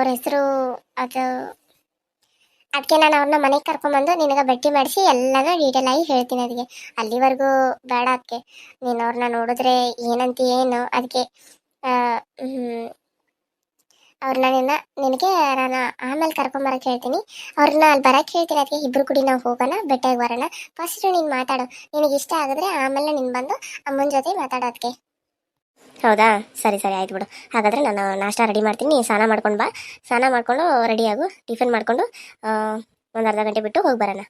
ಅವ್ರ ಹೆಸರು ಅದು ಅದಕ್ಕೆ ನಾನು ಅವ್ರನ್ನ ಮನೆಗೆ ಕರ್ಕೊಂಬಂದು ನಿನಗೆ ಭೇಟಿ ಮಾಡಿಸಿ ಎಲ್ಲನೂ ಡೀಟೇಲ್ ಆಗಿ ಹೇಳ್ತೀನಿ ಅದಕ್ಕೆ ಅಲ್ಲಿವರೆಗೂ ಬೇಡ ಅದಕ್ಕೆ ನೀನು ಅವ್ರನ್ನ ನೋಡಿದ್ರೆ ಏನಂತ ಏನು ಅದಕ್ಕೆ ಅವ್ರನ್ನ ನಿನ್ನ, ನಿನಗೆ ನಾನು ಆಮೇಲೆ ಕರ್ಕೊಂಬರಕ್ಕೆ ಹೇಳ್ತೀನಿ. ಅವ್ರನ್ನ ಅಲ್ಲಿ ಬರಕ್ಕೆ ಹೇಳ್ತೀನಿ ಅದಕ್ಕೆ ಇಬ್ರು ಕೂಡಿ ನಾವು ಹೋಗೋಣ ಭೇಟಿಯಾಗಿ ಬರೋಣ. ಫಸ್ಟ್ ನೀನು ಮಾತಾಡು. ನಿನಗೆ ಇಷ್ಟ ಆಗಿದ್ರೆ ಆಮೇಲೆ ನೀನು ಬಂದು ಅಮ್ಮನ ಜೊತೆ ಮಾತಾಡೋದಕ್ಕೆ ಹೌದಾ? ಸರಿ ಸರಿ, ಆಯ್ತು ಬಿಡು. ಹಾಗಾದ್ರೆ ನಾನು ನಾಷ್ಟ ರೆಡಿ ಮಾಡ್ತೀನಿ. ನೀನು ಸ್ನಾನ ಮಾಡ್ಕೊಂಡು ಬಾ. ಸ್ನಾನ ಮಾಡ್ಕೊಂಡು ರೆಡಿಯಾಗು ಟಿಫಿನ್ ಮಾಡ್ಕೊಂಡು ಒಂದು ಅರ್ಧ ಗಂಟೆ ಬಿಟ್ಟು ಹೋಗಿ ಬರೋಣ.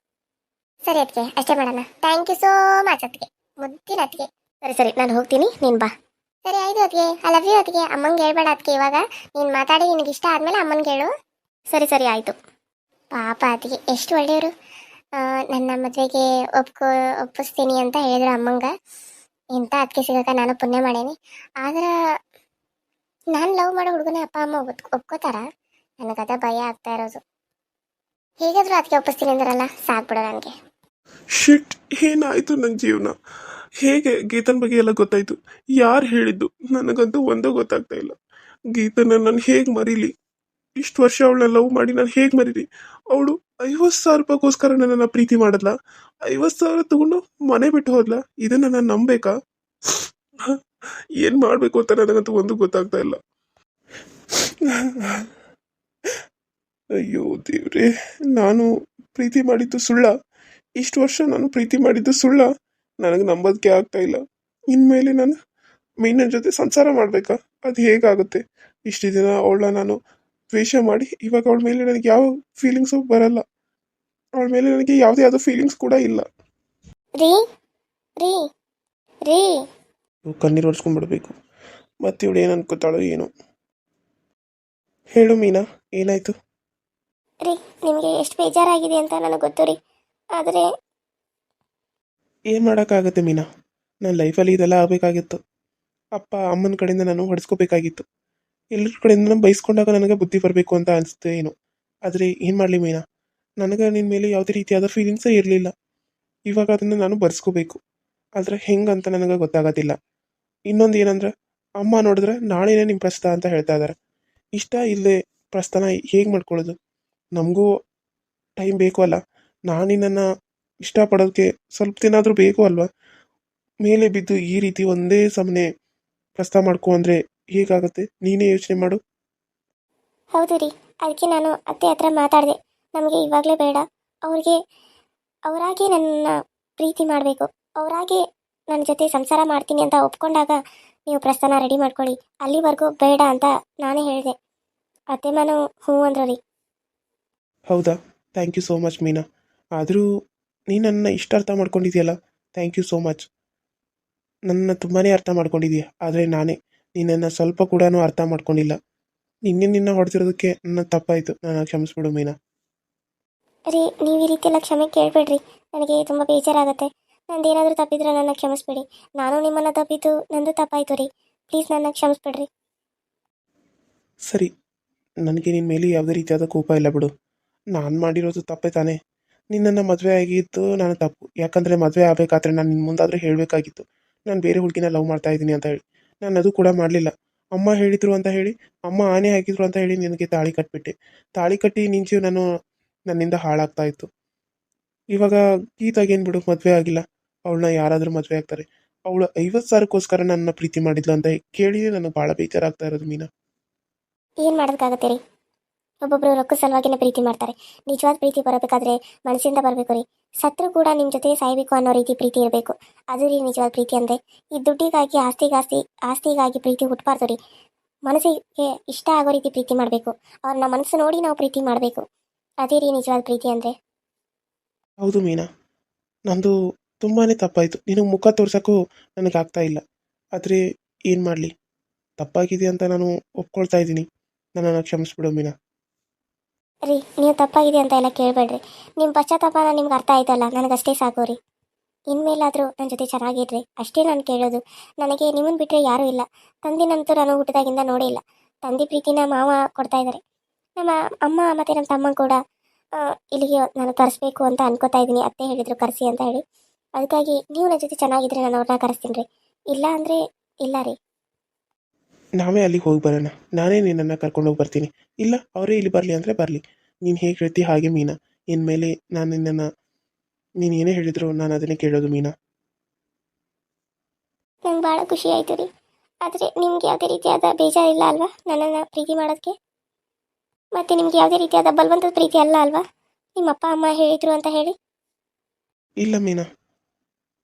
ಸರಿ ಅದಕ್ಕೆ ಅಷ್ಟೇ ಮಾಡೋಣ. ಥ್ಯಾಂಕ್ ಯು ಸೋ ಮಚ್ ಅದಕ್ಕೆ ಮುದ್ದಿನ ಅದಕ್ಕೆ ಸರಿ ಸರಿ, ನಾನು ಹೋಗ್ತೀನಿ. ನೀನು ಬಾ. ಸರಿ, ಆಯ್ತು ಅದಕ್ಕೆ ಐ ಲವ್ ಯು ಅದಕ್ಕೆ ಅಮ್ಮಂಗೆ ಹೇಳ್ಬೇಡ ಅದಕ್ಕೆ ಇವಾಗ. ನೀನು ಮಾತಾಡಿ, ನಿನಗೆ ಇಷ್ಟ ಆದಮೇಲೆ ಅಮ್ಮನಿಗೆ ಹೇಳು. ಸರಿ ಸರಿ, ಆಯಿತು. ಪಾಪ ಅದಕ್ಕೆ ಎಷ್ಟು ಒಳ್ಳೆಯವರು. ನನ್ನ ಮದುವೆಗೆ ಒಪ್ಕೊ, ಒಪ್ಪಿಸ್ತೀನಿ ಅಂತ ಹೇಳಿದ್ರು ಅಮ್ಮಂಗೆ. ಇಂಥ ಅದಕ್ಕೆ ಸಿಗಕ ನಾನು ಪುಣ್ಯ ಮಾಡೇನಿ. ಆದ್ರೆ ನಾನು ಲವ್ ಮಾಡೋ ಹುಡುಗನ ಅಪ್ಪ, ಅಮ್ಮ ಒಪ್ ಒಪ್ಕೋತಾರ? ನನಗದ ಭಯ ಆಗ್ತಾ ಇರೋದು. ಹೇಗಾದ್ರೂ ಅದಕ್ಕೆ ಒಪ್ಪಿಸ್ತೀನಿ ಅಂದ್ರಲ್ಲ ಸಾಕ್ಬಿಡು ನನಗೆ. ಶಿಟ್ ಏನಾಯ್ತು ನನ್ನ ಜೀವನ? ಹೇಗೆ ಗೀತನ್ ಬಗ್ಗೆ ಎಲ್ಲ ಗೊತ್ತಾಯ್ತು? ಯಾರು ಹೇಳಿದ್ದು? ನನಗಂತೂ ಒಂದೂ ಗೊತ್ತಾಗ್ತಾ ಇಲ್ಲ. ಗೀತನ ನಾನು ಹೇಗೆ ಮರೀಲಿ? ಇಷ್ಟು ವರ್ಷ ಅವಳನ್ನ ಲವ್ ಮಾಡಿ ನಾನು ಹೇಗೆ ಮರೀರಿ ಅವಳು ಐವತ್ತು ಸಾವಿರ ರೂಪಾಯಿಗೋಸ್ಕರ ನನ್ನನ್ನು ಪ್ರೀತಿ ಮಾಡಲ್ಲ ಐವತ್ತು ಸಾವಿರ ತಗೊಂಡು ಮನೆ ಬಿಟ್ಟು ಹೋದ್ಲ. ಇದನ್ನ ನಾನು ನಂಬೇಕಾ? ಏನು ಮಾಡಬೇಕು ಅಂತ ನನಗಂತೂ ಒಂದು ಗೊತ್ತಾಗ್ತಾ ಇಲ್ಲ. ಅಯ್ಯೋ ದೇವ್ರೆ, ನಾನು ಪ್ರೀತಿ ಮಾಡಿದ್ದು ಸುಳ್ಳ. ಇಷ್ಟು ವರ್ಷ ನಾನು ಪ್ರೀತಿ ಮಾಡಿದ್ದು ಸುಳ್ಳ. ನನಗೆ ನಂಬೋದಕ್ಕೆ ಆಗ್ತಾ ಇಲ್ಲ. ಇನ್ಮೇಲೆ ನಾನು ಮೀನಿನ ಜೊತೆ ಸಂಸಾರ ಮಾಡಬೇಕಾ? ಅದು ಹೇಗಾಗುತ್ತೆ? ಇಷ್ಟು ದಿನ ಅವಳ ನಾನು ದ್ವೇಷ ಮಾಡಿ ಇವಾಗ ಅವಳ ಮೇಲೆ ನನಗೆ ಯಾವ ಫೀಲಿಂಗ್ಸು ಬರಲ್ಲ. ಅವಳ ಮೇಲೆ ನನಗೆ ಯಾವುದೇ ಆದ ಫೀಲಿಂಗ್ಸ್ ಕೂಡ ಇಲ್ಲ. ರೀ ರೀ ರೀ. ಕಣ್ಣೀರು ಒರೆಸ್ಕೊಂಡ್ಬಿಡ್ಬೇಕು ಮತ್ತೆ ಇವಳು ಏನು ಅನ್ಕೋತಾಳೋ ಏನು. ಹೇಳು ಮೀನಾ ಏನಾಯ್ತು? ರೀ ನಿಮಗೆ ಎಷ್ಟು ಬೇಜಾರಾಗಿದೆ ಅಂತ ನನಗೆ ಗೊತ್ತು ರೀ. ಆದರೆ ಏನು ಮಾಡೋಕ್ಕಾಗುತ್ತೆ ಮೀನಾ? ನನ್ನ ಲೈಫಲ್ಲಿ ಇದೆಲ್ಲ ಆಗಬೇಕಾಗಿತ್ತು. ಅಪ್ಪ ಅಮ್ಮನ ಕಡೆಯಿಂದ ನಾನು ಹೊಡೆಸ್ಕೋಬೇಕಾಗಿತ್ತು. ಎಲ್ಲರ ಕಡೆಯಿಂದ ನಾನು ಬೈಸ್ಕೊಂಡಾಗ ನನಗೆ ಬುದ್ಧಿ ಬರಬೇಕು ಅಂತ ಅನಿಸುತ್ತೆ ಏನು. ಆದರೆ ಏನು ಮಾಡಲಿ ಮೀನಾ? ನನಗೆ ನಿನ್ನ ಮೇಲೆ ಯಾವುದೇ ರೀತಿಯಾದ ಫೀಲಿಂಗ್ಸೇ ಇರಲಿಲ್ಲ. ಇವಾಗ ಅದನ್ನು ನಾನು ಬರ್ಸ್ಕೋಬೇಕು. ಆದರೆ ಹೆಂಗಂತ ನನಗೆ ಗೊತ್ತಾಗೋದಿಲ್ಲ. ಇನ್ನೊಂದು ಏನಂದ್ರೆ, ಅಮ್ಮ ನೋಡಿದ್ರೆ ನಾಳೆನೇ ನಿಮ್ಮ ಪ್ರಸ್ತ ಅಂತ ಹೇಳ್ತಾ ಇದ್ದಾರೆ ಇಷ್ಟ ಇಲ್ಲದೆ ಪ್ರಸ್ಥಾನ ಹೇಗೆ ಮಾಡ್ಕೊಳ್ಳೋದು? ನಮಗೂ ಟೈಮ್ ಬೇಕು ಅಲ್ಲ. ನಾನು ನಿನ್ನನ್ನು ಇಷ್ಟಪಡೋದಕ್ಕೆ ಸ್ವಲ್ಪ ದಿನ ಆದರೂ ಬೇಕು ಅಲ್ವಾ? ಮೇಲೆ ಬಿದ್ದು ಈ ರೀತಿ ಒಂದೇ ಸಮನೆ ಪ್ರಸ್ತಾವ ಮಾಡ್ಕೊ ಹೇಗಾಗುತ್ತೆ? ನೀನೇ ಯೋಚನೆ ಮಾಡು. ಹೌದು ರೀ. ಅದಕ್ಕೆ ನಾನು ಅತ್ತೆ ಹತ್ರ ಮಾತಾಡಿದೆ. ನಮಗೆ ಇವಾಗಲೇ ಬೇಡ. ಅವ್ರಿಗೆ ಅವರಾಗೆ ನನ್ನ ಪ್ರೀತಿ ಮಾಡಬೇಕು. ಅವರಾಗೆ ನನ್ನ ಜೊತೆ ಸಂಸಾರ ಮಾಡ್ತೀನಿ ಅಂತ ಒಪ್ಕೊಂಡಾಗ ನೀವು ಪ್ರಸ್ತಾನ ರೆಡಿ ಮಾಡ್ಕೊಳ್ಳಿ. ಅಲ್ಲಿವರೆಗೂ ಬೇಡ ಅಂತ ನಾನೇ ಹೇಳಿದೆ. ಅತ್ತೆ ನಾನು ಹ್ಞೂ ಅಂದ್ರು ರೀ. ಹೌದಾ? Thank you so much Meena. ಆದರೂ ನೀನು ನನ್ನ ಇಷ್ಟ ಅರ್ಥ ಮಾಡ್ಕೊಂಡಿದ್ಯಲ್ಲ? Thank you so much. ನನ್ನ ತುಂಬಾ ಅರ್ಥ ಮಾಡ್ಕೊಂಡಿದ್ಯಾ? ಆದರೆ ನಾನೇ ನಿನ್ನನ್ನು ಸ್ವಲ್ಪ ಕೂಡ ಅರ್ಥ ಮಾಡ್ಕೊಂಡಿಲ್ಲ. ನಿನ್ನೆ ನಿನ್ನ ಹೊಡೆದಿರೋದಕ್ಕೆ ನನ್ನ ತಪ್ಪಾಯಿತು. ನಾನು ಕ್ಷಮಿಸ್ಬಿಡು ಮೀನಾ. ರೀ ನೀವು ಈ ರೀತಿ ಎಲ್ಲ ಕ್ಷಮೆ ಕೇಳಬೇಡ್ರಿ. ನನಗೆ ತುಂಬ ಬೇಜಾರಾಗುತ್ತೆ. ನಾನು ಏನಾದರೂ ತಪ್ಪಿದ್ರೆ ನನ್ನ ಕ್ಷಮಿಸ್ಬಿಡಿ. ನಾನು ನಿಮ್ಮನ್ನು ತಪ್ಪಿದ್ದು ನಂದು ತಪ್ಪಾಯ್ತು ರೀ. ಪ್ಲೀಸ್ ನನ್ನ ಕ್ಷಮಿಸ್ಬಿಡ್ರಿ. ಸರಿ. ನನಗೆ ನಿನ್ನ ಮೇಲೆ ಯಾವುದೇ ರೀತಿಯಾದ ಕೋಪ ಇಲ್ಲ ಬಿಡು. ನಾನು ಮಾಡಿರೋದು ತಪ್ಪೇ ತಾನೇ. ನಿನ್ನನ್ನು ಮದುವೆ ಆಗಿದ್ದು ನಾನು ತಪ್ಪು. ಯಾಕಂದರೆ ಮದುವೆ ಆಗಬೇಕಾದ್ರೆ ನಾನು ನಿನ್ನ ಮುಂದಾದರೂ ಹೇಳಬೇಕಾಗಿತ್ತು. ನಾನು ಬೇರೆ ಹುಡುಗಿನ ಲವ್ ಮಾಡ್ತಾ ಇದ್ದೀನಿ ಅಂತ ಹೇಳಿ. ನಾನು ಅದು ಕೂಡ ಮಾಡಲಿಲ್ಲ. ಅಮ್ಮ ಹೇಳಿದರು ಅಂತ ಹೇಳಿ, ಅಮ್ಮ ಆನೆ ಹಾಕಿದ್ರು ಅಂತ ಹೇಳಿ ನಿನಗೆ ತಾಳಿ ಕಟ್ಬಿಟ್ಟೆ. ತಾಳಿ ಕಟ್ಟಿ ಜೀವ ನಾನು ನನ್ನಿಂದ ಹಾಳಾಗ್ತಾ ಇತ್ತು. ಇವಾಗ ಗೀತಾಗೇನು ಬಿಡು, ಮದುವೆ ಆಗಿಲ್ಲ. ಅವಳನ್ನ ಯಾರಾದರೂ ಮದುವೆ ಆಗ್ತಾರೆ. ಅವಳು ಐವತ್ತು ಸಾವಿರಕ್ಕೋಸ್ಕರ ನನ್ನ ಪ್ರೀತಿ ಮಾಡಿದ್ಲು ಅಂತ ಕೇಳಿ ನನಗೆ ಭಾಳ ಬೇಜಾರಾಗ್ತಾ ಇರೋದು ಮೀನಾ. ಏನು ಮಾಡೋದಕ್ಕಾಗತ್ತೆ ರೀ? ಒಬ್ಬೊಬ್ಬರು ರೊಕ್ಕ ಸಲುವಾಗಿನ ಪ್ರೀತಿ ಮಾಡ್ತಾರೆ. ನಿಜವಾದ ಪ್ರೀತಿ ಬರಬೇಕಾದ್ರೆ ಮನಸ್ಸಿಂದ ಬರಬೇಕು ರೀ. ಸತ್ರು ಕೂಡ ನಿಮ್ಮ ಜೊತೆ ಸಾಯಬೇಕು ಅನ್ನೋ ರೀತಿ ಪ್ರೀತಿ ಇರಬೇಕು. ಅದು ರೀ ನಿಜವಾದ ಪ್ರೀತಿ ಅಂದರೆ. ಈ ದುಡ್ಡಿಗಾಗಿ, ಆಸ್ತಿಗಾಸ್ತಿ, ಆಸ್ತಿಗಾಗಿ ಪ್ರೀತಿ ಹುಟ್ಟಬಾರ್ದು ರೀ. ಮನಸ್ಸಿಗೆ ಇಷ್ಟ ಆಗೋ ರೀತಿ ಪ್ರೀತಿ ಮಾಡಬೇಕು. ಅವ್ರನ್ನ ಮನಸ್ಸು ನೋಡಿ ನಾವು ಪ್ರೀತಿ ಮಾಡಬೇಕು. ಅದೇ ರೀ ನಿಜವಾದ ಪ್ರೀತಿ ಅಂದರೆ. ಹೌದು ಮೀನಾ. ನಂದು ತುಂಬಾ ತಪ್ಪಾಯಿತು. ನಿನಗೆ ಮುಖ ತೋರ್ಸೋಕ್ಕೂ ಆಗ್ತಾ ಇಲ್ಲ. ಆದರೆ ಏನು ಮಾಡಲಿ? ತಪ್ಪಾಗಿದೆ ಅಂತ ನಾನು ಒಪ್ಕೊಳ್ತಾ ಇದ್ದೀನಿ. ನನ್ನನ್ನು ಕ್ಷಮಿಸ್ಬಿಡು ಮೀನಾ. ರೀ, ನೀವು ತಪ್ಪಾಗಿದೆ ಅಂತ ಎಲ್ಲ ಕೇಳಬೇಡ್ರಿ. ನಿಮ್ಮ ಪಶ್ಚಾತ್ತಾಪನ ನಿಮ್ಗೆ ಅರ್ಥ ಆಯ್ತಲ್ಲ, ನನಗಷ್ಟೇ ಸಾಕು ರೀ. ಇನ್ಮೇಲಾದರೂ ನನ್ನ ಜೊತೆ ಚೆನ್ನಾಗಿರ್ರಿ. ಅಷ್ಟೇ ನಾನು ಕೇಳೋದು. ನನಗೆ ನಿಮ್ಮನ್ನು ಬಿಟ್ಟರೆ ಯಾರೂ ಇಲ್ಲ. ತಂದಿನಂತೂ ನಾನು ಹುಟ್ಟಿದಾಗಿಂದ ನೋಡೇ ಇಲ್ಲ. ತಂದೆ ಪ್ರೀತಿನ ಮಾವ ಕೊಡ್ತಾ ಇದ್ದಾರೆ ನಮ್ಮ ಅಮ್ಮ ಮತ್ತು ನಮ್ಮ ತಮ್ಮ ಕೂಡ ಇಲ್ಲಿಗೆ ನಾನು ಕರೆಸ್ಬೇಕು ಅಂತ ಅನ್ಕೋತಾ ಇದ್ದೀನಿ. ಅತ್ತೆ ಹೇಳಿದರು ಕರೆಸಿ ಅಂತ ಹೇಳಿ. ಅದಕ್ಕಾಗಿ ನೀವು ನನ್ನ ಜೊತೆ ಚೆನ್ನಾಗಿದ್ರೆ ನಾನು ಅವ್ರನ್ನ ಕರೆಸ್ತೀನಿ ರೀ. ಇಲ್ಲ ಅಂದರೆ ಇಲ್ಲ ರೀ. ನಾವೇ ಅಲ್ಲಿಗೆ ಹೋಗಿ ಬರೋಣ. ನಾನೇ ನಿನ್ನನ್ನು ಕರ್ಕೊಂಡೋಗಿ ಬರ್ತೀನಿ. ಇಲ್ಲ ಅವರೇ ಇಲ್ಲಿ ಬರಲಿ ಅಂದರೆ ಬರಲಿ. ನೀನು ಹೇಗೆ ಹೇಳ್ತಿ ಹಾಗೆ ಮೀನಾ. ಇನ್ಮೇಲೆ ನಾನು ನಿನ್ನನ್ನು ನೀನು ಏನೇ ಹೇಳಿದ್ರು ನಾನು ಅದನ್ನೇ ಕೇಳೋದು ಮೀನಾ. ನಂಗೆ ಭಾಳ ಖುಷಿ ಆಯಿತು ರೀ. ಆದರೆ ನಿಮ್ಗೆ ಯಾವುದೇ ರೀತಿಯಾದ ಬೇಜಾರಿಲ್ಲ ಅಲ್ವಾ ನನ್ನನ್ನು ಪ್ರೀತಿ ಮಾಡೋದಕ್ಕೆ ಮತ್ತೆ ನಿಮ್ಗೆ ಯಾವುದೇ ರೀತಿಯಾದ ಬಲವಂತದ ಪ್ರೀತಿ ಅಲ್ಲ ಅಲ್ವಾ? ನಿಮ್ಮ ಅಪ್ಪ ಅಮ್ಮ ಹೇಳಿದ್ರು ಅಂತ ಹೇಳಿ. ಇಲ್ಲ ಮೀನಾ.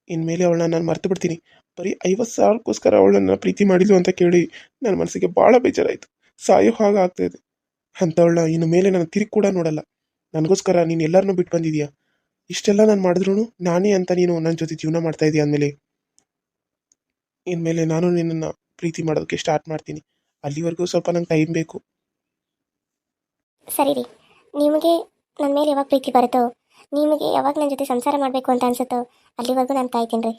ಇನ್ಮೇಲೆ ಅವಳನ್ನ ನಾನು ಮರ್ತು ಬಿಡ್ತೀನಿ ಬರೀ ಐವತ್ತು ಸಾವಿರಕ್ಕೋಸ್ಕರ ಅವಳನ್ನ ಪ್ರೀತಿ ಮಾಡಿದ್ಲು ಅಂತ ಕೇಳಿ ನನ್ನ ಮನಸ್ಸಿಗೆ ಭಾಳ ಬೇಜಾರಾಯಿತು. ಸಾಯೋ ಹಾಗೆ ಇದೆ. ಅಂಥವಳನ್ನ ಇನ್ನು ಮೇಲೆ ನಾನು ತಿರುಗಿ ಕೂಡ ನೋಡಲ್ಲ. ನನಗೋಸ್ಕರ ನೀನು ಎಲ್ಲರನ್ನೂ ಬಿಟ್ಟು ಬಂದಿದೀಯಾ? ಇಷ್ಟೆಲ್ಲ ನಾನು ಮಾಡಿದ್ರು ನಾನೇ ಅಂತ ನೀನು ನನ್ನ ಜೊತೆ ಜೀವನ ಮಾಡ್ತಾ ಇದೀಯ ಅಂದಮೇಲೆ? ಇನ್ಮೇಲೆ ನಾನು ನಿನ್ನನ್ನು ಪ್ರೀತಿ ಮಾಡೋದಕ್ಕೆ ಸ್ಟಾರ್ಟ್ ಮಾಡ್ತೀನಿ. ಅಲ್ಲಿವರೆಗೂ ಸ್ವಲ್ಪ ನಂಗೆ ಟೈಮ್ ಬೇಕು. ಸರಿ ರೀ. ನಿಮಗೆ ನನ್ನ ಮೇಲೆ ಯಾವಾಗ ಪ್ರೀತಿ ಬರುತ್ತೋ ನಿಮಗೆ ಯಾವಾಗ ನನ್ನ ಜೊತೆ ಸಂಸಾರ ಮಾಡಬೇಕು ಅಂತ ಅನ್ಸುತ್ತೋ ಅಲ್ಲಿವರೆಗೂ ನಾನು ಕಾಯ್ತೀನಿ ರೀ.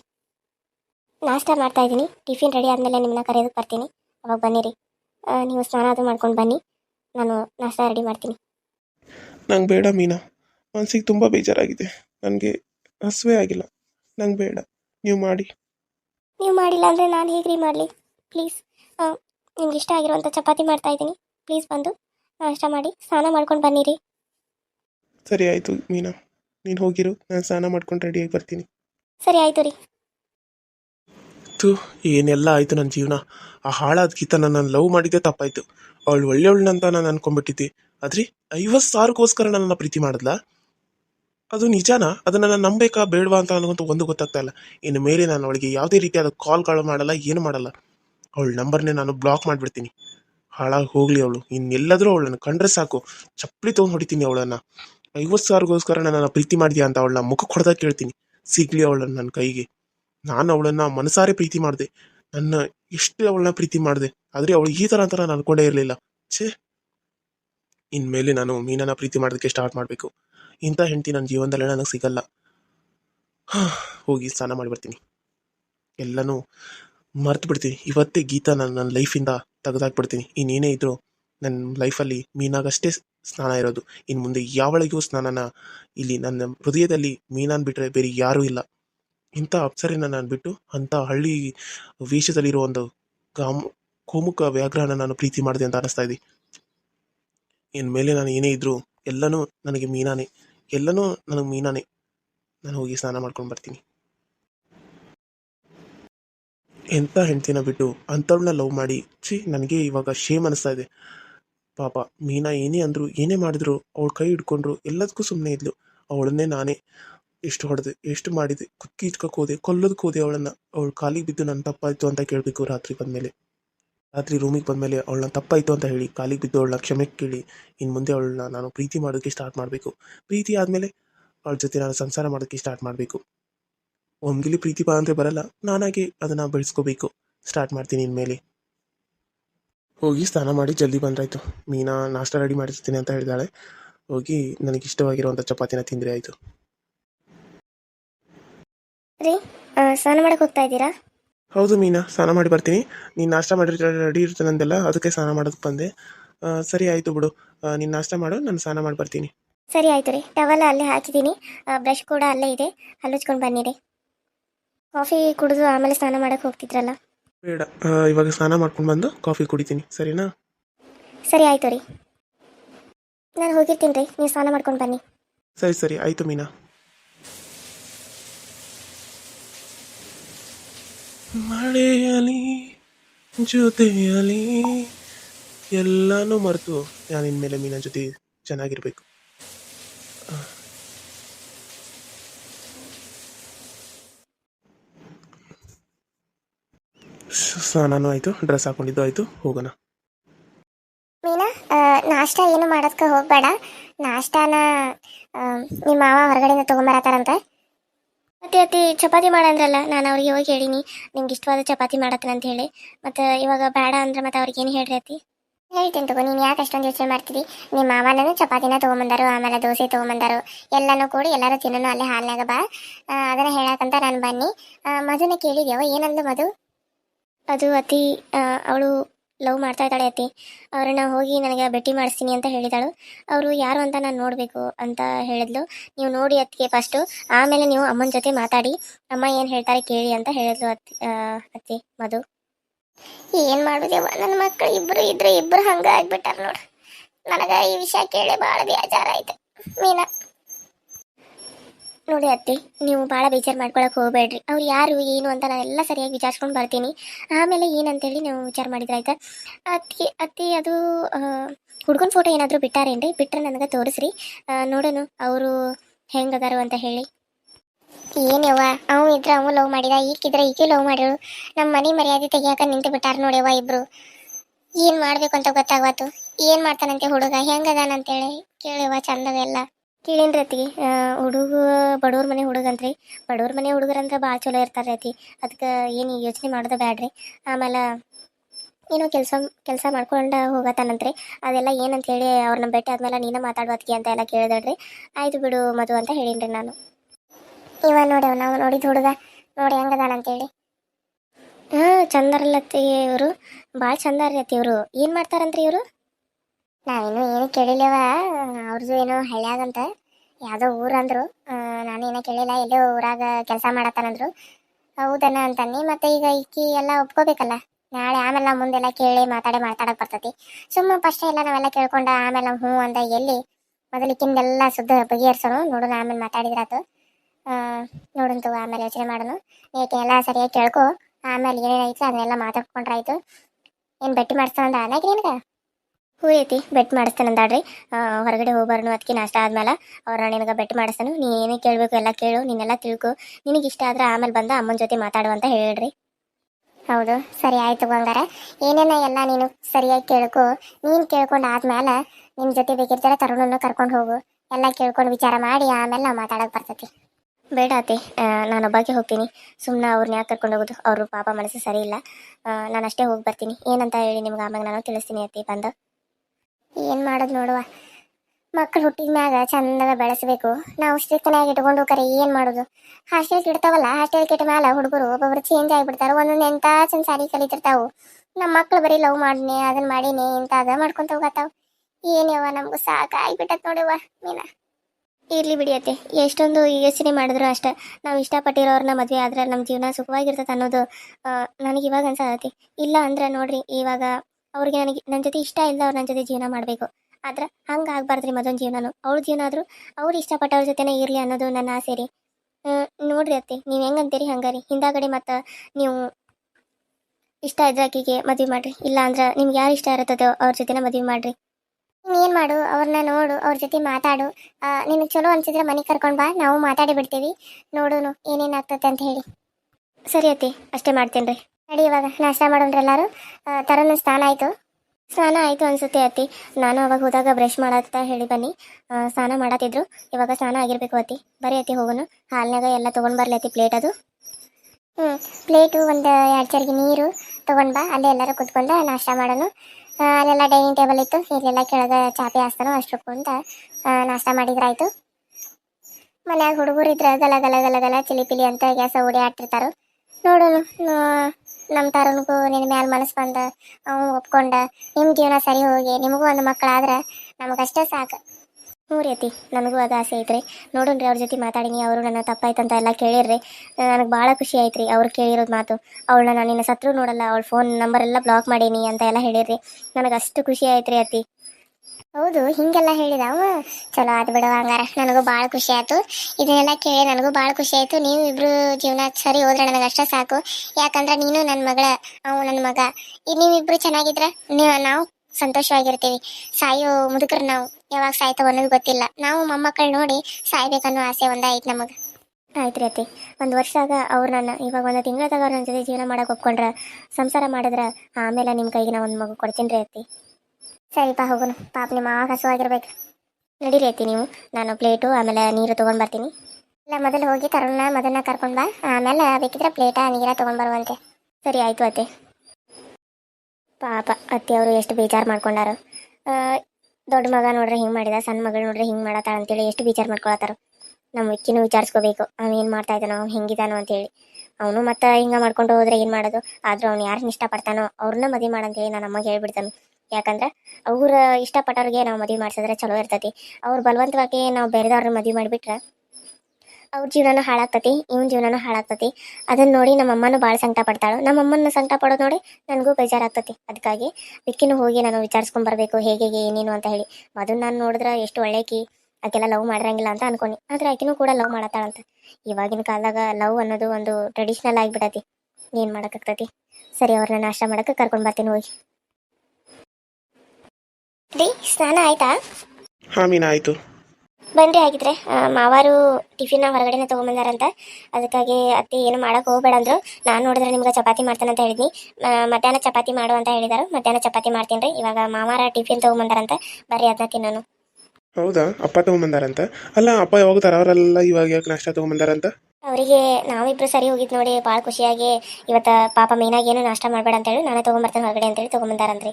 ನಾಷ್ಟ ಮಾಡ್ತಾ ಇದ್ದೀನಿ. ಟಿಫಿನ್ ರೆಡಿ ಆದಮೇಲೆ ನಿಮ್ಮನ್ನ ಕರೆಯೋದಕ್ಕೆ ಬರ್ತೀನಿ. ಅವಾಗ ಬನ್ನಿರಿ. ನೀವು ಸ್ನಾನ ಅದು ಮಾಡ್ಕೊಂಡು ಬನ್ನಿ. ನಾನು ನಾಷ್ಟ ರೆಡಿ ಮಾಡ್ತೀನಿ. ನಂಗೆ ಬೇಡ ಮೀನಾ. ಮನಸ್ಸಿಗೆ ತುಂಬ ಬೇಜಾರಾಗಿದೆ. ನನಗೆ ಹಸುವೆ ಆಗಿಲ್ಲ. ನಂಗೆ ಬೇಡ. ನೀವು ಮಾಡಿ. ನೀವು ಮಾಡಿಲ್ಲ ಅಂದರೆ ನಾನು ಹೇಗೆ ರೀ ಮಾಡಲಿ? ಪ್ಲೀಸ್. ನಿಮ್ಗೆ ಇಷ್ಟ ಆಗಿರುವಂಥ ಚಪಾತಿ ಮಾಡ್ತಾ ಇದ್ದೀನಿ. ಪ್ಲೀಸ್ ಬಂದು ನಾಷ್ಟ ಮಾಡಿ ಸ್ನಾನ ಮಾಡ್ಕೊಂಡು ಬನ್ನಿರಿ. ಸರಿ ಆಯಿತು ಮೀನಾ. ನೀನು ಹೋಗಿರು ನಾನು ಸ್ನಾನ ಮಾಡ್ಕೊಂಡು ರೆಡಿಯಾಗಿ ಬರ್ತೀನಿ. ಸರಿ ಆಯ್ತು ರೀ. ತು ಏನೆಲ್ಲ ಆಯಿತು ನನ್ನ ಜೀವನ? ಆ ಹಾಳಾದ ಗೀತ ನಾನು ಲವ್ ಮಾಡಿದ್ದೆ ತಪ್ಪಾಯಿತು. ಅವಳು ಒಳ್ಳೆಯವಳನ್ನಂತ ನಾನು ಅನ್ಕೊಂಡ್ಬಿಟ್ಟಿದ್ದೆ. ಆದ್ರೆ ಐವತ್ತು ಸಾವಿರಕ್ಕೋಸ್ಕರ ನನ್ನ ಪ್ರೀತಿ ಮಾಡಿದ್ಲಾ? ಅದು ನಿಜಾನಾ? ಅದನ್ನ ನಾನು ನಂಬೇಕಾ ಬೇಡವಾ ಅಂತ ನನಗಂತೂ ಒಂದು ಗೊತ್ತಾಗ್ತಾ ಇಲ್ಲ. ಇನ್ನು ಮೇಲೆ ನಾನು ಅವಳಿಗೆ ಯಾವುದೇ ರೀತಿಯಾದ ಕಾಲ್ಗಳು ಮಾಡಲ್ಲ ಏನು ಮಾಡಲ್ಲ. ಅವಳ ನಂಬರ್ನೇ ನಾನು ಬ್ಲಾಕ್ ಮಾಡಿಬಿಡ್ತೀನಿ. ಹಾಳಾಗಿ ಹೋಗ್ಲಿ ಅವಳು. ಇನ್ನೆಲ್ಲದರೂ ಅವಳನ್ನು ಕಂಡ್ರೆ ಸಾಕು. ಚಪ್ಪಲಿ ತೊಗೊಂಡು ಹೊಡಿತೀನಿ ಅವಳನ್ನು. ಐವತ್ತು ಸಾವಿರಗೋಸ್ಕರ ನನ್ನನ್ನು ಪ್ರೀತಿ ಮಾಡಿದ್ಯಾ ಅಂತ ಅವಳನ್ನ ಮುಖ ಹೊಡೆದಾಗ ಕೇಳ್ತೀನಿ. ಸಿಗ್ಲಿ ಅವಳನ್ನ ನನ್ನ ಕೈಗೆ. ನಾನು ಅವಳನ್ನ ಮನಸಾರೆ ಪ್ರೀತಿ ಮಾಡಿದೆ. ನನ್ನ ಎಷ್ಟು ಅವಳನ್ನ ಪ್ರೀತಿ ಮಾಡಿದೆ. ಆದರೆ ಅವಳು ಈ ಥರ ಅಂತ ನಾನು ಅನ್ಕೊಂಡೇ ಇರಲಿಲ್ಲ. ಛೇ! ಇನ್ಮೇಲೆ ನಾನು ಮೀನನ್ನ ಪ್ರೀತಿ ಮಾಡೋದಕ್ಕೆ ಸ್ಟಾರ್ಟ್ ಮಾಡಬೇಕು. ಇಂಥ ಹೆಂಡತಿ ನನ್ನ ಜೀವನದಲ್ಲಿ ನನಗೆ ಸಿಗಲ್ಲ. ಹೋಗಿ ಸ್ನಾನ ಮಾಡಿ ಬರ್ತೀನಿ. ಎಲ್ಲನೂ ಮರ್ತು ಬಿಡ್ತೀನಿ. ಇವತ್ತೇ ಗೀತಾ ನಾನು ನನ್ನ ಲೈಫಿಂದ ತೆಗೆದಾಕ್ಬಿಡ್ತೀನಿ. ಇನ್ನೇನೇ ಇದ್ರು ನನ್ನ ಲೈಫಲ್ಲಿ ಮೀನಾಗಷ್ಟೇ ಸ್ನಾನ ಇರೋದು. ಇನ್ನು ಮುಂದೆ ಯಾವಳಿಗೂ ಸ್ನಾನನ ಇಲ್ಲಿ ನನ್ನ ಹೃದಯದಲ್ಲಿ ಮೀನಾನ್ ಬಿಟ್ಟರೆ ಬೇರೆ ಯಾರೂ ಇಲ್ಲ. ಇಂಥ ಅಪ್ಸರಿನ ನಾನು ಬಿಟ್ಟು ಅಂಥ ಹಳ್ಳಿ ವೇಷದಲ್ಲಿರೋ ಒಂದು ಕಾಮ್ ಕೋಮುಖ ವ್ಯಾಘ್ರನ ನಾನು ಪ್ರೀತಿ ಮಾಡಿದೆ ಅಂತ ಅನಿಸ್ತಾ ಇದೆ. ಇನ್ಮೇಲೆ ನಾನು ಏನೇ ಇದ್ದರೂ ಎಲ್ಲನೂ ನನಗೆ ಮೀನಾನೇ. ಎಲ್ಲನೂ ನನಗೆ ಮೀನಾನೇ. ನಾನು ಹೋಗಿ ಸ್ನಾನ ಮಾಡ್ಕೊಂಡು ಬರ್ತೀನಿ. ಎಂಥ ಹೆಂಡ್ತಿನ ಬಿಟ್ಟು ಅಂಥವ್ಳನ್ನ ಲವ್ ಮಾಡಿ, ಛೀ, ನನಗೆ ಇವಾಗ ಶೇಮ್ ಅನಿಸ್ತಾ ಇದೆ. ಪಾಪ ಮೀನಾ ಏನೇ ಅಂದ್ರು, ಏನೇ ಮಾಡಿದ್ರು, ಅವಳು ಕೈ ಹಿಡ್ಕೊಂಡ್ರು ಎಲ್ಲದಕ್ಕೂ ಸುಮ್ಮನೆ ಇದ್ಲು. ಅವಳನ್ನೇ ನಾನೇ ಎಷ್ಟು ಹೊಡೆದೆ, ಎಷ್ಟು ಮಾಡಿದೆ ಕುಕ್ಕಿ ಇಟ್ಕಕ್ಕೆ ಹೋದೆ ಕೊಲ್ಲೋದಕ್ಕೆ ಹೋದೆ ಅವಳನ್ನ. ಅವಳು ಕಾಲಿಗೆ ಬಿದ್ದು ನನ್ನ ತಪ್ಪಾಯಿತು ಅಂತ ಕೇಳಬೇಕು ರಾತ್ರಿ ಬಂದಮೇಲೆ. ರಾತ್ರಿ ರೂಮಿಗೆ ಬಂದಮೇಲೆ ಅವಳನ್ನ ತಪ್ಪಾಯಿತು ಅಂತ ಹೇಳಿ, ಕಾಲಿಗೆ ಬಿದ್ದು ಅವಳನ್ನ ಕ್ಷಮೆ ಕೇಳಿ ಇನ್ನು ಮುಂದೆ ಅವಳನ್ನ ನಾನು ಪ್ರೀತಿ ಮಾಡೋದಕ್ಕೆ ಸ್ಟಾರ್ಟ್ ಮಾಡಬೇಕು. ಪ್ರೀತಿ ಆದಮೇಲೆ ಅವಳ ಜೊತೆ ನಾನು ಸಂಸಾರ ಮಾಡೋದಕ್ಕೆ ಸ್ಟಾರ್ಟ್ ಮಾಡಬೇಕು. ಒಮ್ಗಿಲಿ ಪ್ರೀತಿ ಬಾ ಅಂದರೆ ಬರಲ್ಲ, ನಾನಾಗೆ ಅದನ್ನು ಬೆಳೆಸ್ಕೋಬೇಕು. ಸ್ಟಾರ್ಟ್ ಮಾಡ್ತೀನಿ ಇನ್ಮೇಲೆ. ಹೋಗಿ ಸ್ನಾನ ಮಾಡಿ ಜಲ್ದಿ ಬಂದ್ರಾಯ್ತು. ಮೀನಾ ನಾಷ್ಟ ರೆಡಿ ಮಾಡಿಸ್ತೀನಿ ಅಂತ ಹೇಳಿದಾಳೆ. ಹೋಗಿ ನನಗೆ ಇಷ್ಟವಾಗಿರುವಂಥ ಚಪಾತಿನ ತಿಂದ್ರೆ ಆಯಿತು. ರೀ ಆ, ಸ್ನಾನ ಮಾಡಕ್ಕೆ ಹೋಗ್ತಾ ಇದ್ದೀರಾ? ಹೌದು ಮೀನಾ ಸ್ನಾನ ಮಾಡಿ ಬರ್ತೀನಿ. ನೀನು ನಾಷ್ಟ ಮಾಡಿ ರೆಡಿ ಇರ್ತಾನಂದೆಲ್ಲ ಅದಕ್ಕೆ ಸ್ನಾನ ಮಾಡೋದಕ್ಕೆ ಬಂದೆ. ಆ, ಸರಿ ಆಯಿತು ಬಿಡು. ನೀನು ನಾಷ್ಟ ಮಾಡು ನಾನು ಸ್ನಾನ ಮಾಡಿ ಬರ್ತೀನಿ. ಸರಿ ಆಯ್ತು ರೀ. ಟವಲ್ ಅಲ್ಲೇ ಹಾಕಿದ್ದೀನಿ. ಬ್ರಷ್ ಕೂಡ ಅಲ್ಲೇ ಇದೆ. ಹಲ್ಲುಚ್ಕೊಂಡು ಬನ್ನಿರಿ ಕಾಫಿ ಕುಡಿದು ಆಮೇಲೆ ಸ್ನಾನ ಮಾಡಕ್ಕೆ ಹೋಗ್ತಿದ್ರಲ್ಲ? ಬೇಡ. ಇವಾಗ ಸ್ನಾನ ಮಾಡ್ಕೊಂಡು ಬಂದು ಕಾಫಿ ಕುಡಿತೀನಿ. ಸರಿನಾ? ಸರಿ ಆಯ್ತು ರೀ. ನಾನು ಹೋಗಿರ್ತೀನಿ ರೀ. ನೀವು ಸ್ನಾನ ಮಾಡ್ಕೊಂಡು ಬನ್ನಿ. ಸರಿ ಸರಿ. ಆಯಿತು ಮೀನಾ. ಮಳೆಯಲಿ ಜೊತೆಯಲಿ ಎಲ್ಲಾನು ಮರೆತು. ನಾನು ಇನ್ಮೇಲೆ ಮೀನಾ ಜೊತೆ ಚೆನ್ನಾಗಿರ್ಬೇಕು. ಸ್ನಾನನೂ ಆಯಿತು ಡ್ರೆಸ್ ಹಾಕೊಂಡಿದ್ದು ಆಯಿತು ಹೋಗೋಣ. ಮೀನಾ ಆ, ನಾಷ್ಟ ಏನು ಮಾಡೋದಕ್ಕೆ ಹೋಗಬೇಡ. ನಾಷ್ಟಾನ ನಿಮ್ಮ ಮಾವ ಹೊರಗಡೆಯಿಂದ ತೊಗೊಂಬರತ್ತಾರಂತೆ. ಮತ್ತೆ ಅತಿ ಚಪಾತಿ ಮಾಡಂದ್ರಲ್ಲ ನಾನು ಅವ್ರಿಗೆ ಹೋಗಿ ಹೇಳಿನಿ. ನಿಮ್ಗೆ ಇಷ್ಟವಾದ ಚಪಾತಿ ಮಾಡತ್ತನ ಅಂತ ಹೇಳಿ. ಮತ್ತು ಇವಾಗ ಬೇಡ ಅಂದ್ರೆ ಮತ್ತೆ ಅವ್ರಿಗೆ ಏನು ಹೇಳ್ರಿ ಅತಿ ಹೇಳ್ತೀನಿ ತಗೋ ನೀನು ಯಾಕೆ ಅಷ್ಟೊಂದು ಯೋಚನೆ ಮಾಡ್ತೀರಿ ನಿಮ್ಮ ಮಾವನೂ ಚಪಾತಿನ ತೊಗೊಂಬಂದರು ಆಮೇಲೆ ದೋಸೆ ತೊಗೊಂಬಂದರು. ಎಲ್ಲನೂ ಕೂಡಿ ಎಲ್ಲರೂ ತಿನ್ನೋನು ಅಲ್ಲೇ ಹಾಲ್ನಾಗ ಬಾ. ಅದನ್ನು ಹೇಳಕ್ಕಂತ ನಾನು ಬನ್ನಿ. ಮಧುನ ಕೇಳಿದ್ಯವ ಮದು ಮಧು? ಅದು ಅತಿ ಅವಳು ಲವ್ ಮಾಡ್ತಾ ಇದ್ದಾಳೆ ಅತಿ. ಅವ್ರನ್ನ ಹೋಗಿ ನನಗೆ ಭೇಟಿ ಮಾಡಿಸ್ತೀನಿ ಅಂತ ಹೇಳಿದಳು. ಅವರು ಯಾರು ಅಂತ ನಾನು ನೋಡಬೇಕು ಅಂತ ಹೇಳಿದ್ಲು. ನೀವು ನೋಡಿ ಅತ್ತಿಗೆ ಫಸ್ಟು ಆಮೇಲೆ ನೀವು ಅಮ್ಮನ ಜೊತೆ ಮಾತಾಡಿ. ಅಮ್ಮ ಏನು ಹೇಳ್ತಾರೆ ಕೇಳಿ ಅಂತ ಹೇಳಿದ್ಲು ಅತ್ತಿ ಅತ್ತಿ, ಮಧು. ಏನು ಮಾಡುದೇವ ನನ್ನ ಮಕ್ಕಳು ಇಬ್ಬರು ಇದ್ರೆ ಇಬ್ಬರು ಹಂಗೆ ಆಗ್ಬಿಟ್ಟಾರ ನೋಡು. ನನಗೆ ಈ ವಿಷಯ ಕೇಳಿ ಭಾಳ ಬೇಜಾರಾಯಿತು. ಮೀನಾ ನೋಡಿ ಅತ್ತಿ, ನೀವು ಭಾಳ ಬೇಜಾರು ಮಾಡ್ಕೊಳಕ್ ಹೋಗ್ಬೇಡ್ರಿ. ಅವ್ರು ಯಾರು, ಏನು ಅಂತ ನಾನು ಎಲ್ಲ ಸರಿಯಾಗಿ ವಿಚಾರಿಸ್ಕೊಂಡು ಬರ್ತೀನಿ. ಆಮೇಲೆ ಏನಂತೇಳಿ ನೀವು ವಿಚಾರ ಮಾಡಿದ್ರಾಯ್ತಾ ಅತ್ತಿ ಅತ್ತಿ ಅದು ಹುಡುಗನ ಫೋಟೋ ಏನಾದರೂ ಬಿಟ್ಟಾರೇನ್ರಿ? ಬಿಟ್ಟರೆ ನನಗೆ ತೋರಿಸ್ರಿ. ನೋಡೋಣ, ಅವರು ಹೆಂಗದಾರು ಅಂತ ಹೇಳಿ. ಏನವ್ವ ಅವ ಇದ್ರೆ ಅವ ಲವ್ ಮಾಡಿದ, ಈಕಿದ್ರೆ ಈಕೆ ಲವ್ ಮಾಡಿರು ನಮ್ಮ ಮನೆ ಮರ್ಯಾದೆ ತೆಗಿಯಾಕ ನಿಂತು ಬಿಟ್ಟಾರ ನೋಡ್ಯವ್ವ ಇಬ್ರು. ಏನು ಮಾಡಬೇಕು ಅಂತ ಗೊತ್ತಾಗವತ್ತು ಏನು ಮಾಡ್ತಾನಂತೆ ಹುಡುಗ? ಹೆಂಗದಾನಂತೇಳಿ ಕೇಳಿವ ಚಂದವೆಲ್ಲ. ಕೇಳೇನ್ರಿ ರೀತಿ ಹುಡುಗ, ಬಡವ್ರ ಮನೆ ಹುಡುಗಂತ್ರಿ ಬಡವ್ರ ಮನೆ ಹುಡುಗರಂದ್ರೆ ಭಾಳ ಚಲೋ ಇರ್ತಾರೆ ರೀತಿ ಅದಕ್ಕೆ ಏನು ಯೋಚನೆ ಮಾಡೋದು ಬ್ಯಾಡ್ರಿ. ಆಮೇಲೆ ಏನೋ ಕೆಲಸ ಕೆಲಸ ಮಾಡ್ಕೊಂಡು ಹೋಗತ್ತಾನಂತ್ರಿ ಅದೆಲ್ಲ ಏನಂತ ಹೇಳಿ ಅವ್ರನ್ನ ಭೇಟಿ ಆದ್ಮೇಲೆ ನೀನ ಮಾತಾಡುವತ್ಗೆ ಅಂತ ಎಲ್ಲ ಕೇಳಿದಳ್ರಿ. ಆಯ್ತು ಬಿಡು ಮಧು ಅಂತ ಹೇಳಿನ್ರಿ ನಾನು. ಇವ ನೋಡ್ಯವ, ನಾವು ನೋಡಿದ ಹುಡುಗ ನೋಡಿ ಹೆಂಗದಾನಂತೇಳಿ ಹಾಂ ಚಂದರಲ್ಲತ್ತಿ ಇವರು. ಭಾಳ ಚಂದ ರೀ ಅತ್ತಿ ಇವರು. ಏನು ಮಾಡ್ತಾರಂತ್ರಿ ಇವರು? ನಾವಿನ್ನೂ ಏನು ಕೇಳಿಲ್ಲವ. ಅವ್ರದ್ದು ಏನೋ ಹಳ್ಳ್ಯಾಗಂತ ಯಾವುದೋ ಊರಂದ್ರು ನಾನು ಏನೋ ಕೇಳಿಲ್ಲ. ಎಲ್ಲೋ ಊರಾಗ ಕೆಲಸ ಮಾಡತ್ತಾನಂದ್ರು. ಹೌದನ ಅಂತಾನೆ ಮತ್ತೆ ಈಗ ಇಕ್ಕಿ ಎಲ್ಲ ಒಪ್ಕೋಬೇಕಲ್ಲ. ನಾಳೆ ಆಮೇಲೆ ಮುಂದೆಲ್ಲ ಕೇಳಿ ಮಾತಾಡಿ ಮಾತಾಡಕ್ಕೆ ಬರ್ತೈತಿ. ಸುಮ್ಮ ಫಸ್ಟ್ ಎಲ್ಲ ನಾವೆಲ್ಲ ಕೇಳ್ಕೊಂಡ ಆಮೇಲೆ ಹ್ಞೂ ಅಂದ ಎಲ್ಲಿ ಮೊದಲಿಕ್ಕಿಂದೆಲ್ಲ ಸುದ್ದ ಬಗೆಹರಿಸೋಣ. ನೋಡೋಣ ಆಮೇಲೆ ಮಾತಾಡಿದ್ರಾತು. ನೋಡಂತು ಆಮೇಲೆ ಯೋಚನೆ ಮಾಡೋಣ. ನೀಕೆ ಎಲ್ಲ ಸರಿಯಾಗಿ ಕೇಳ್ಕೊ. ಆಮೇಲೆ ಏನೇನಾಯ್ತು ಅದನ್ನೆಲ್ಲ ಮಾತಾಡ್ಕೊಂಡ್ರಾಯ್ತು. ಏನು ಬೆಟ್ಟಿ ಮಾಡಿಸ್ತಾನಂದ ಅನಾಗಿ ನಿನಗೆ? ಹೂ ಐತಿ ಬೆಟ್ ಮಾಡಿಸ್ತಾನಂದಾಡ್ರಿ ಹೊರಗಡೆ ಹೋಗ್ಬಾರ್ನು ಅದಕ್ಕೆ ನಾಷ್ಟ ಆದ್ಮೇಲೆ ಅವ್ರನ್ನ ನಿನಗೆ ಬೆಟ್ ಮಾಡಿಸ್ತಾನು. ನೀ ಏನೇ ಕೇಳಬೇಕು ಎಲ್ಲ ಕೇಳು ನೀನೆಲ್ಲ ತಿಳ್ಕೊ. ನಿನಗೆ ಇಷ್ಟ ಆದ್ರೆ ಆಮೇಲೆ ಬಂದು ಅಮ್ಮನ ಜೊತೆ ಮಾತಾಡು ಅಂತ ಹೇಳ್ರಿ. ಹೌದು ಸರಿ ಆಯಿತು ಬಂಗಾರ. ಏನೇನ ಎಲ್ಲ ನೀನು ಸರಿಯಾಗಿ ಕೇಳ್ಕೊ. ನೀನು ಕೇಳ್ಕೊಂಡು ಆದ್ಮೇಲೆ ನಿಮ್ಮ ಜೊತೆ ಬೇಕಿರ್ತಾರೆ ತರುಣನ್ನು ಕರ್ಕೊಂಡು ಹೋಗು. ಎಲ್ಲ ಕೇಳ್ಕೊಂಡು ವಿಚಾರ ಮಾಡಿ ಆಮೇಲೆ ನಾವು ಮಾತಾಡೋಕೆ ಬರ್ತೈತಿ. ಬೇಡ ಅತ್ತೆ ನಾನು ಒಬ್ಬಾಕೆ ಹೋಗ್ತೀನಿ. ಸುಮ್ಮನೆ ಅವ್ರನ್ನ ಯಾಕೆ ಕರ್ಕೊಂಡು ಹೋಗೋದು? ಅವರು ಪಾಪ ಮನಸ್ಸು ಸರಿ ಇಲ್ಲ. ನಾನು ಅಷ್ಟೇ ಹೋಗಿ ಬರ್ತೀನಿ. ಏನಂತ ಹೇಳಿ ನಿಮ್ಗೆ ಆಮೇಲೆ ನಾನು ತಿಳಿಸ್ತೀನಿ ಅತ್ತೆ ಬಂದು. ಏನು ಮಾಡೋದು ನೋಡುವ. ಮಕ್ಕಳು ಹುಟ್ಟಿದ ಮ್ಯಾಗ ಚಂದಾಗ ಬೆಳೆಸಬೇಕು. ನಾವು ಸ್ಟ್ರಿಕ್ಟನಾಗಿ ಇಟ್ಕೊಂಡು ಕರೆ ಏನು ಮಾಡೋದು? ಹಾಸ್ಟೆಲ್ ಇಡ್ತಾವಲ್ಲ ಹಾಸ್ಟೆಲ್ ಕೆಟ್ಟ ಮೇಲೆ ಹುಡುಗರು ಒಬ್ಬೊಬ್ರು ಚೇಂಜ್ ಆಗಿಬಿಡ್ತಾರೆ. ಒಂದೊಂದು ಎಂತ ಚಂದ ಸಾರಿ ಕಲಿತಿರ್ತಾವು. ನಮ್ಮ ಮಕ್ಳು ಬರೀ ಲವ್ ಮಾಡಿನಿ ಅದನ್ನ ಮಾಡೀನಿ ಇಂಥ ಅದ ಮಾಡ್ಕೊಂತ ಹೋಗತ್ತಾವ. ಏನ್ಯವ ನಮಗೂ ಸಾಕಾಗಿಬಿಟ್ಟತ್ ನೋಡಿವ ಮೀನಾ. ಇರ್ಲಿ ಬಿಡಿಯತ್ತೆ ಎಷ್ಟೊಂದು ಯೋಚನೆ ಮಾಡಿದ್ರು ಅಷ್ಟೇ. ನಾವು ಇಷ್ಟಪಟ್ಟಿರೋರ್ನ ಮದುವೆ ಆದ್ರೆ ನಮ್ಮ ಜೀವನ ಸುಖವಾಗಿರ್ತದೆ ಅನ್ನೋದು ನನಗೆ ಇವಾಗ ಅನ್ಸತ್ತೆ. ಇಲ್ಲ ಅಂದ್ರೆ ನೋಡ್ರಿ, ಇವಾಗ ಅವ್ರಿಗೆ ನನಗೆ ನನ್ನ ಜೊತೆ ಇಷ್ಟ ಇಲ್ಲ ಅವ್ರು ನನ್ನ ಜೊತೆ ಜೀವನ ಮಾಡಬೇಕು. ಆದ್ರೆ ಹಂಗೆ ಆಗ್ಬಾರ್ದ್ರಿ ಮತ್ತೊಂದು ಜೀವನನು. ಅವ್ರ ಜೀವನ ಆದರೂ ಅವ್ರು ಇಷ್ಟಪಟ್ಟವ್ರ ಜೊತೆನೇ ಇರಲಿ ಅನ್ನೋದು ನನ್ನ ಆಸೆ ರೀ ನೋಡ್ರಿ ಅತ್ತೆ, ನೀವು ಹೆಂಗಂತೀರಿ ಹಂಗಾರಿ. ಹಿಂದಾಗಡೆ ಮತ್ತು ನೀವು ಇಷ್ಟ ಇದ್ರೆ ಆಕಿಗೆ ಮದುವೆ ಮಾಡ್ರಿ. ಇಲ್ಲ ಅಂದ್ರೆ ನಿಮ್ಗೆ ಯಾರು ಇಷ್ಟ ಇರುತ್ತದೋ ಅವ್ರ ಜೊತೆನೇ ಮದುವೆ ಮಾಡ್ರಿ. ಏನು ಮಾಡು ಅವ್ರನ್ನ ನೋಡು, ಅವ್ರ ಜೊತೆ ಮಾತಾಡು. ನಿನಗೆ ಚಲೋ ಅನ್ಸಿದ್ರೆ ಮನೆಗೆ ಕರ್ಕೊಂಡು ಬಾ, ನಾವು ಮಾತಾಡಿ ಬಿಡ್ತೀವಿ. ನೋಡೋನು ಏನೇನು ಆಗ್ತದೆ ಅಂತ ಹೇಳಿ. ಸರಿ ಅತ್ತಿ, ಅಷ್ಟೇ ಮಾಡ್ತೀನಿ ರೀ ನಡಿ ಇವಾಗ ನಾಷ್ಟ ಮಾಡೋಣ್ರಿ ಎಲ್ಲರೂ. ತರನ ಸ್ನಾನ ಆಯಿತು. ಸ್ನಾನ ಆಯಿತು ಅನ್ಸುತ್ತೆ ಅತ್ತಿ. ನಾನು ಅವಾಗ ಹೋದಾಗ ಬ್ರಷ್ ಮಾಡತ್ತ ಹೇಳಿ ಬನ್ನಿ. ಸ್ನಾನ ಮಾಡತ್ತಿದ್ರು ಇವಾಗ ಸ್ನಾನ ಆಗಿರ್ಬೇಕು ಅತ್ತಿ. ಬರೀ ಅತ್ತಿ ಹೋಗೋನು ಹಾಲ್ನಾಗ ಎಲ್ಲ ತೊಗೊಂಡು ಬರ್ಲಿ ಅತ್ತಿ ಪ್ಲೇಟ್ ಅದು. ಹ್ಞೂ ಪ್ಲೇಟು ಒಂದು ಎರಡು ಚರಿಗೆ ನೀರು ತೊಗೊಂಡು ಬಾ. ಅಲ್ಲೇ ಎಲ್ಲರೂ ಕುತ್ಕೊಂಡು ನಾಷ್ಟ ಮಾಡೋನು ಅಲ್ಲೆಲ್ಲ ಡೈನಿಂಗ್ ಟೇಬಲ್ ಇತ್ತು. ಇಲ್ಲೆಲ್ಲ ಕೆಳಗೆ ಚಾಪೆ ಹಾಸ್ತಾನೋ ಅಷ್ಟು ಆ, ನಾಷ್ಟ ಮಾಡಿದ್ರಾಯ್ತು. ಮನ್ಯಾಗ ಹುಡುಗರು ಇದ್ರೆ ಗಲ ಗಲ ಗಲ ಗಲ ಚಿಲಿ ಪಿಲಿ ಅಂತ ಗ್ಯಾಸ ಓಡಿ ಆಡ್ತಿರ್ತಾರು ನೋಡೋಣ. ನಮ್ಮ ತರುಣ್ಗೂ ನಿನ್ನ ಮ್ಯಾಲ ಮನಸ್ಸು ಬಂದ ಅವ್ನು ಒಪ್ಕೊಂಡ ನಿಮ್ಮ ಜೀವನ ಸರಿ ಹೋಗಿ, ನಿಮಗೂ ಒಂದು ಮಕ್ಕಳಾದ್ರೆ ನಮಗಷ್ಟೇ ಸಾಕು. ಹ್ಞೂ ರೀ ಅತ್ತಿ ನನಗೂ ಅದು ಆಸೆ ಐತ್ರಿ. ನೋಡೋಣ್ರಿ ಅವ್ರ ಜೊತೆ ಮಾತಾಡಿನಿ, ಅವರು ನನ್ನ ತಪ್ಪಾಯ್ತಂತ ಎಲ್ಲ ಕೇಳಿರ್ರಿ. ನನಗೆ ಭಾಳ ಖುಷಿ ಆಯ್ತು ಅವ್ರು ಕೇಳಿರೋದು ಮಾತು. ಅವಳನ್ನ ನಾನು ನಿನ್ನ ಸತ್ರು ನೋಡಲ್ಲ, ಅವಳ ಫೋನ್ ನಂಬರ್ ಎಲ್ಲ ಬ್ಲಾಕ್ ಮಾಡೀನಿ ಅಂತ ಎಲ್ಲ ಹೇಳಿರ್ರಿ. ನನಗೆ ಅಷ್ಟು ಖುಷಿ ಆಯ್ತು ರೀ ಅತ್ತಿ. ಹೌದು, ಹಿಂಗೆಲ್ಲ ಹೇಳಿದ ಅವ. ಚಲೋ ಆದ್ ಬಿಡುವ ಹಂಗಾರ, ನನಗೂ ಭಾಳ ಖುಷಿ ಆಯ್ತು. ಇದನ್ನೆಲ್ಲ ಕೇಳಿ ನನಗೂ ಭಾಳ ಖುಷಿ ಆಯ್ತು. ನೀವು ಇಬ್ರು ಜೀವನ ಸರಿ ಹೋದ್ರೆ ನನಗೆ ಅಷ್ಟೇ ಸಾಕು. ಯಾಕಂದ್ರೆ ನೀನು ನನ್ನ ಮಗಳ, ಅವು ನನ್ನ ಮಗ. ಈ ನೀವಿಬ್ರು ಚೆನ್ನಾಗಿದ್ರೆ, ನೀವು, ನಾವು ಸಂತೋಷವಾಗಿರ್ತೀವಿ. ಸಾಯೋ ಮುದುಕರು ನಾವು. ಯಾವಾಗ ಸಾಯ್ತಾವ ಅನ್ನೋದು ಗೊತ್ತಿಲ್ಲ. ನಾವು ಮೊಮ್ಮಕ್ಕಳು ನೋಡಿ ಸಾಯ್ಬೇಕನ್ನೋ ಆಸೆ ಒಂದಾಯ್ತು ನಮಗೆ. ಆಯ್ತು ರೀ ಅತಿ ಒಂದು ವರ್ಷ ಆಗ ಅವ್ರು ನನ್ನ, ಇವಾಗ ಒಂದು ತಿಂಗಳದಾಗ ಅವ್ರ ನನ್ನ ಜೊತೆ ಜೀವನ ಮಾಡಕ್ಕೆ ಒಪ್ಕೊಂಡ್ರೆ, ಸಂಸಾರ ಮಾಡಿದ್ರೆ, ಆಮೇಲೆ ನಿಮ್ಮ ಕೈಗೆ ನಾ ಒಂದು ಮಗು ಕೊಡ್ತೀನಿ ರೀ ಅತ್ತಿ. ಸರಿಪಾ, ಹೋಗೋಣ. ಪಾಪ ನಿಮ್ಮ ಆವಾಗ ಹಸುವಾಗಿರ್ಬೇಕು. ನಡೀರಿ ಅತ್ತಿ ನೀವು. ನಾನು ಪ್ಲೇಟು, ಆಮೇಲೆ ನೀರು ತೊಗೊಂಡು ಬರ್ತೀನಿ. ಇಲ್ಲ, ಮೊದಲು ಹೋಗಿ ತರುಣ ಮೊದಲನ್ನ ಕರ್ಕೊಂಡು ಬಾ. ಆಮೇಲೆ ಬೇಕಿದ್ರೆ ಪ್ಲೇಟ, ನೀರ ತೊಗೊಂಡು ಬರುವಂತೆ. ಸರಿ, ಆಯಿತು ಅತ್ತೆ. ಪಾಪ, ಅತ್ತೆ ಅವರು ಎಷ್ಟು ಬೇಜಾರು ಮಾಡ್ಕೊಂಡಾರು. ದೊಡ್ಡ ಮಗ ನೋಡ್ರೆ ಹಿಂಗೆ ಮಾಡಿದ, ಸಣ್ಣ ಮಗಳು ನೋಡ್ರೆ ಹಿಂಗೆ ಮಾಡತ್ತಾಳ ಅಂತೇಳಿ ಎಷ್ಟು ಬೇಜಾರು ಮಾಡ್ಕೊಳತ್ತಾರ. ನಮ್ಮ ವಿಕ್ಕಿನೂ ವಿಚಾರಿಸ್ಕೋಬೇಕು. ಅವ್ನು ಏನು ಮಾಡ್ತಾ ಇದ್ದಾನೋ, ಅವ್ನು ಹೆಂಗಿದಾನೋ ಅಂತೇಳಿ. ಅವನು ಮತ್ತೆ ಹಿಂಗೆ ಮಾಡ್ಕೊಂಡು ಹೋದ್ರೆ ಏನು ಮಾಡೋದು? ಆದ್ರೂ ಅವ್ನು ಯಾರನ್ನ ಇಷ್ಟಪಡ್ತಾನೋ ಅವ್ರನ್ನ ಮದುವೆ ಮಾಡಂತೇಳಿ ನಾನು ಅಮ್ಮಗೆ ಹೇಳ್ಬಿಡ್ತಾನೆ. ಯಾಕಂದ್ರೆ ಅವ್ರ ಇಷ್ಟಪಟ್ಟವ್ರಿಗೆ ನಾವು ಮದುವೆ ಮಾಡಿಸಿದ್ರೆ ಚಲೋ ಇರ್ತತಿ. ಅವ್ರು ಬಲವಂತವಾಗಿ ನಾವು ಬೇರೆದವ್ರನ್ನ ಮದುವೆ ಮಾಡಿಬಿಟ್ರೆ ಅವ್ರ ಜೀವನನೂ ಹಾಳಾಗ್ತತಿ, ಇವನ್ ಜೀವನನೂ ಹಾಳಾಗ್ತತಿ. ಅದನ್ನ ನೋಡಿ ನಮ್ಮ ಅಮ್ಮನೂ ಭಾಳ ಸಂಕಟ ಪಡ್ತಾಳು. ನಮ್ಮ ಅಮ್ಮನ ಸಂಕಟ ಪಡೋದು ನೋಡಿ ನನಗೂ ಬೇಜಾರಾಗ್ತತಿ. ಅದಕ್ಕಾಗಿ ಬಿಕ್ಕಿನ ಹೋಗಿ ನಾನು ವಿಚಾರಿಸ್ಕೊಂಡ್ ಬರಬೇಕು, ಹೇಗೆ ಏನೇನು ಅಂತ ಹೇಳಿ. ಮೊದಲು ನಾನು ನೋಡಿದ್ರೆ ಎಷ್ಟು ಒಳ್ಳೆಕಿ ಆಕೆಲ್ಲ ಲವ್ ಮಾಡಿರಂಗಿಲ್ಲ ಅಂತ ಅನ್ಕೊಂಡಿ. ಆದ್ರೆ ಆಕಿನೂ ಕೂಡ ಲವ್ ಮಾಡತ್ತಾಳಂತ. ಇವಾಗಿನ ಕಾಲದಾಗ ಲವ್ ಅನ್ನೋದು ಒಂದು ಟ್ರೆಡಿಷ್ನಲ್ ಆಗಿಬಿಡತಿ. ಏನು ಮಾಡೋಕ್ಕಾಗ್ತತಿ? ಸರಿ ಅವ್ರನ್ನ ನಾಷ್ಟ ಮಾಡಕ್ಕೆ ಕರ್ಕೊಂಡು ಬರ್ತೀನಿ ಹೋಗಿ. ರೀ ಸ್ನಾನ ಆಯ್ತಾ? ಹಾಂ ಮೀನಾ ಆಯ್ತು. ಬನ್ರಿ ಹಾಗಿದ್ರೆ ಆ, ಮಾವಾರು ಟಿಫಿನ್ ಹೊರಗಡೆನೆ ತೊಗೊಂಬಂದಾರಂತ. ಅದಕ್ಕಾಗಿ ಅತ್ತೆ ಏನು ಮಾಡಕ್ಕೆ ಹೋಗ್ಬೇಡ ಅಂದ್ರು. ನಾನು ನೋಡಿದ್ರೆ ನಿಮ್ಗೆ ಚಪಾತಿ ಮಾಡ್ತಾನೆ ಅಂತ ಹೇಳಿದ್ನಿ. ಮಧ್ಯಾಹ್ನ ಚಪಾತಿ ಮಾಡು ಅಂತ ಹೇಳಿದಾರು. ಮಧ್ಯಾಹ್ನ ಚಪಾತಿ ಮಾಡ್ತೀನಿ ರೀ. ಇವಾಗ ಮಾವಾರ ಟಿಫಿನ್ ತೊಗೊಂಬಂದಾರಂತ. ಬರ್ರಿ ಅದನ್ನ ತಿನ್ನೋನು. ಹೌದಾ? ಅಪ್ಪ ತಗೊಂಬಂದಾರಂತ? ಅಲ್ಲ ಅಪ್ಪ ಯಾವಾಗ ತರವರಲ್ಲ ಇವಾಗ ಯಾಕೆ ನಾಷ್ಟ ತಗೊಂಬಂದಾರಂತ? ಅವರಿಗೆ ನಾವಿಬ್ರು ಸರಿ ಹೋಗಿದ್ ನೋಡಿ ಭಾಳ ಖುಷಿಯಾಗಿ ಇವತ್ತು ಪಾಪ ಮೀನಾಗಿ ಏನು ನಾಷ್ಟ ಮಾಡಬೇಡ ಅಂತೇಳಿ ನಾನೇ ತೊಗೊಂಬರ್ತೇನೆ ಹೊರಗಡೆ ಅಂತೇಳಿ ತೊಗೊಂಬಂದಾರಂತ್ರಿ.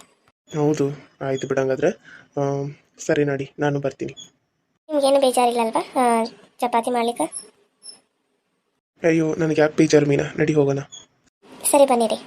ಹೌದು ಆಯ್ತು ಬಿಡಂಗಾದ್ರೆ ಸರಿ ನಡಿ ನಾನು ಬರ್ತೀನಿ. ನಿಮ್ಗೇನು ಬೇಜಾರಿಲ್ಲ ಅಲ್ವಾ ಆ, ಚಪಾತಿ ಮಾಡ್ಲಿಕ್ಕೆ? ಅಯ್ಯೋ ನನಗೆ ಯಾಕೆ ಬೇಜಾರು ಮೀನಾ? ನಡಿ ಹೋಗೋಣ. ಸರಿ ಬನ್ನಿರಿ.